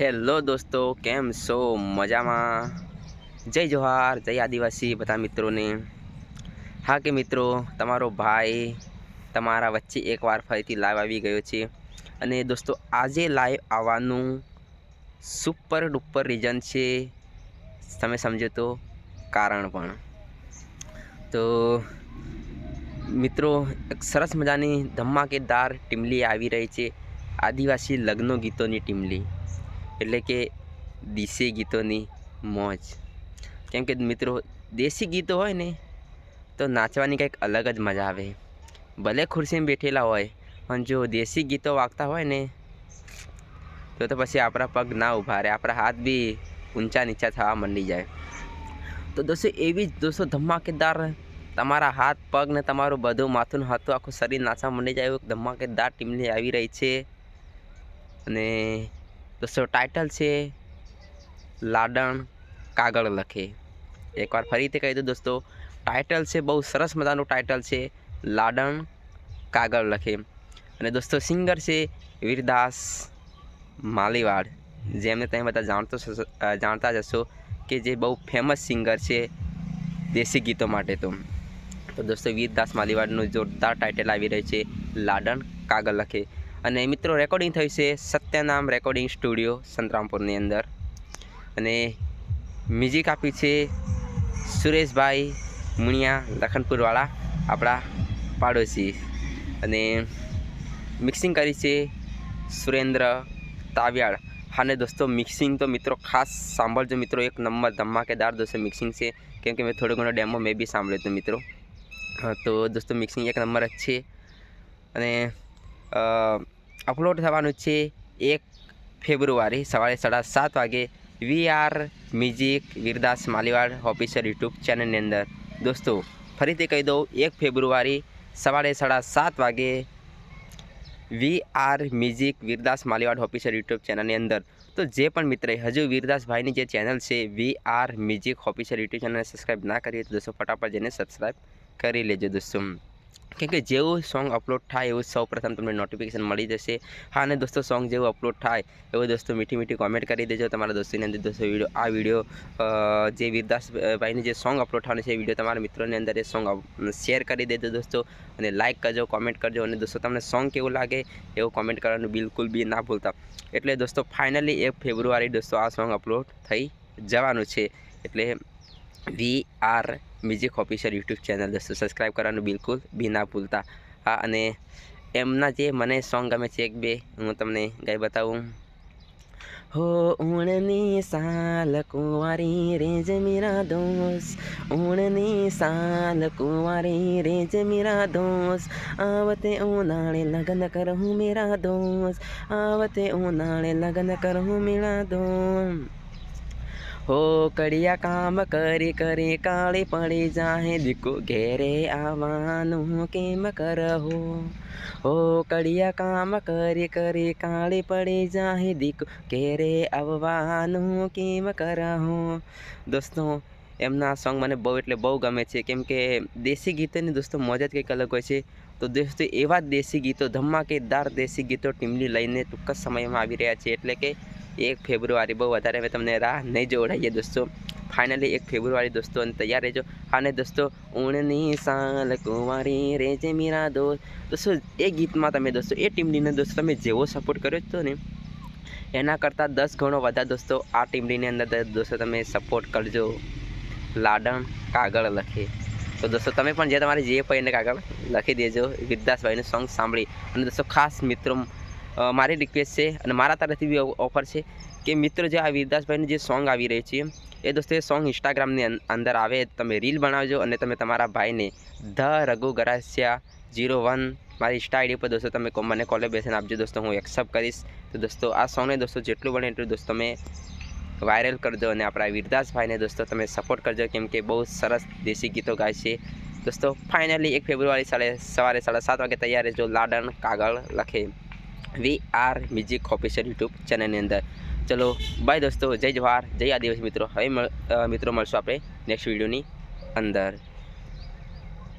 Hello દોસ્તો, કેમ છો? મજામાં? જય જોહાર જય આદિવાસી બધા મિત્રોને. હા કે મિત્રો, તમારો ભાઈ તમારા વચ્ચે એકવાર ફરીથી લાઈવ આવી ગયો છે. અને દોસ્તો, આજે લાઈવ આવવાનું સુપર ડુપર રીઝન છે. તમે સમજો તો કારણ પણ. તો મિત્રો, એક સરસ મજાની ધમાકેદાર ટીમલી આવી રહી છે. આદિવાસી લગ્નો ગીતોની ટીમલી. એટલે કે દેશી ગીતોની મોજ. કેમ કે મિત્રો, દેશી ગીતો હોય ને, તો નાચવાની કંઈક અલગ જ મજા આવે. ભલે ખુરશીમાં બેઠેલા હોય, પણ જો દેશી ગીતો વાગતા હોય ને, તો તો પછી આપણા પગ ના ઊભા રહે, આપણા હાથ બી ઊંચા નીચા થવા માંડી જાય. તો દોસ્તો, એવી જ દોસ્તો ધમાકેદાર તમારા હાથ, પગ ને તમારું બધું માથું હતું આખું શરીર નાચવા માંડી જાય એવું ધમાકેદાર ટીમની આવી રહી છે. અને દોસ્તો ટાઇટલ છે લાડણ કાગળ લખે. એકવાર ફરીથી કહી દઉં દોસ્તો ટાઇટલ છે બહુ સરસ મજાનું ટાઇટલ છે, લાડણ કાગળ લખે. અને દોસ્તો સિંગર છે વીરદાસ માલીવાડ. જેમને તમે બધા જાણતો જાણતા જ હશો કે જે બહુ ફેમસ સિંગર છે દેશી ગીતો માટે તો. તો દોસ્તો, વીરદાસ માલીવાડનું જોરદાર ટાઇટલ આવી રહ્યું છે, લાડણ કાગળ લખે. અને મિત્રો રેકોર્ડિંગ થયું છે સત્યનામ રેકોર્ડિંગ સ્ટુડિયો સંતરામપુરની અંદર. અને મ્યુઝિક આપ્યું છે સુરેશભાઈ મુણિયા, લખનપુરવાળા, આપણા પાડોશી. અને મિક્સિંગ કરી છે સુરેન્દ્ર તાવ્યાળ. હા ને દોસ્તો મિક્સિંગ તો મિત્રો ખાસ સાંભળજો મિત્રો, એક નંબર ધમાકેદાર દોસ્તો મિક્સિંગ છે. કેમ કે મેં થોડો ઘણો ડેમો મેં બી સાંભળ્યો હતો મિત્રો. તો દોસ્તો મિક્સિંગ એક નંબર જ છે. અને અપલોડ થવાનું છે એક ફેબ્રુઆરી સવારે સાડા સાત વાગે V R music Virdas Maliwad officer YouTube ચેનલની અંદર. દોસ્તો, ફરીથી કહી દઉં, એક ફેબ્રુઆરી સવારે સાડા સાત વાગે V R music Virdas Maliwad officer YouTube ચેનલની અંદર. તો જે પણ મિત્ર, હજુ વીરદાસભાઈની જે ચેનલ છે, V R music officer YouTube ચેનલને સબસ્ક્રાઈબ ના કરી તો દોસ્તો, ફટાફટ જઈને સબસ્ક્રાઈબ કરી લેજો દોસ્તો. કેમ કે જેવું સોંગ અપલોડ થાય એવું સૌ પ્રથમ તમને નોટિફિકેશન મળી જશે. હા, અને દોસ્તો સોંગ જેવું અપલોડ થાય એવું દોસ્તો મીઠી મીઠી કોમેન્ટ કરી દેજો. તમારા દોસ્તોની અંદર દોસ્તો વીડિયો આ વીડિયો જે વીરદાસ ભાઈની જે સોંગ અપલોડ થવાનું છે એ વીડિયો તમારા મિત્રોની અંદર એ સોંગ શેર કરી દેજો દોસ્તો અને લાઇક કરજો કોમેન્ટ કરજો અને દોસ્તો તમને સોંગ કેવું લાગે એવું કોમેન્ટ કરવાનું બિલકુલ બી ના ભૂલતા. એટલે દોસ્તો ફાઇનલી એક ફેબ્રુઆરી દોસ્તો આ સોંગ અપલોડ થઈ જવાનું છે. એટલે V R music officer YouTube channel. દોસ્તો સબસ્ક્રાઈબ કરવાનું બિલકુલ બી ના ભૂલતા. હા, અને એમના જે મને સોંગ ગમે છે, એક બે, હું તમને ગાઈ બતાવું. હો ઉણની સાલ કુંવારી રેજ મીરા દોસ ઉણની સાલ કુંવારી રેજ મીરા દોસ આવતે ઉનાળે લગ્ન કરું મેરા દોસ આવતે ઉનાળે લગ્ન કરું મેરા દોસ હો કડિયા કામ કરી કરી કાળી પડી જાહે, દીકુ ઘેરે આવવાનું કેમ કરહો? હો કડિયા કામ કરી કરી કાળી પડી જાહે, દીકુ ઘેરે આવવાનું કેમ કરહો? દોસ્તો, એમના સોંગ મને બહુ એટલે બહુ ગમે છે. કેમ કે દેશી ગીતોની દોસ્તો મજા જ કંઈક અલગ હોય છે. તો દોસ્તો એવા દેશી ગીતો, ધમાકેદાર દેશી ગીતો ટીમની લઈને ટૂંક જ સમયમાં આવી રહ્યા છે. એટલે કે એક ફેબ્રુઆરી બહુ વધારે અમે તમને રાહ નહીં જોવડાઈએ દોસ્તો. ફાઇનલી એક ફેબ્રુઆરી દોસ્તો, અને તૈયાર રહેજો. અને દોસ્તો ઊણની સાલ કુંવારી રેજે મીરા દોસ્ત. દોસ્તો, એ ગીતમાં તમે દોસ્તો, એ ટીમડીને દોસ્તો તમે જેવો સપોર્ટ કર્યો હતો ને. એના કરતાં દસ ગણો વધારે દોસ્તો આ ટીમડીની અંદર દોસ્તો તમે સપોર્ટ કરજો. લાડણ કાગળ લખે. તો દોસ્તો, તમે પણ જે તમારે જે પણ એને કાગળ લખી દેજો. વિદ્યાસભાઈનું સોંગ સાંભળી. અને દોસ્તો, ખાસ મિત્રો મારી રિક્વેસ્ટ છે અને મારા તરફથી બી ઓફર છે કે મિત્રો જે આ વિરદાસભાઈનું જે સોંગ આવી રહી છે, એ દોસ્તો એ સોંગ ઇન્સ્ટાગ્રામની અંદર આવે. તમે રીલ બનાવજો અને તમે તમારા ભાઈને the Raghu Garasiya zero one મારી ઇન્સ્ટા આઈડી પર દોસ્તો તમે મને કોલેબેશન આપજો દોસ્તો, હું એક્સેપ્ટ કરીશ. તો દોસ્તો આ સોંગને દોસ્તો જેટલું બને એટલું દોસ્તો તમે વાયરલ કરજો અને આપણા વિરદાસભાઈને દોસ્તો તમે સપોર્ટ કરજો, કેમ કે બહુ સરસ દેશી ગીતો ગાય છે. દોસ્તો ફાઇનલી એક ફેબ્રુઆરી સાડે સવારે સાડા સાત વાગે તૈયાર રહેજો, લાડન કાગળ લખે. V R music official YouTube ચેનલની અંદર. ચલો બાય દોસ્તો, જય જવાહર, જય આદિવાસી મિત્રો. હવે મિત્રો મળશું આપણે નેક્સ્ટ વિડીયોની અંદર.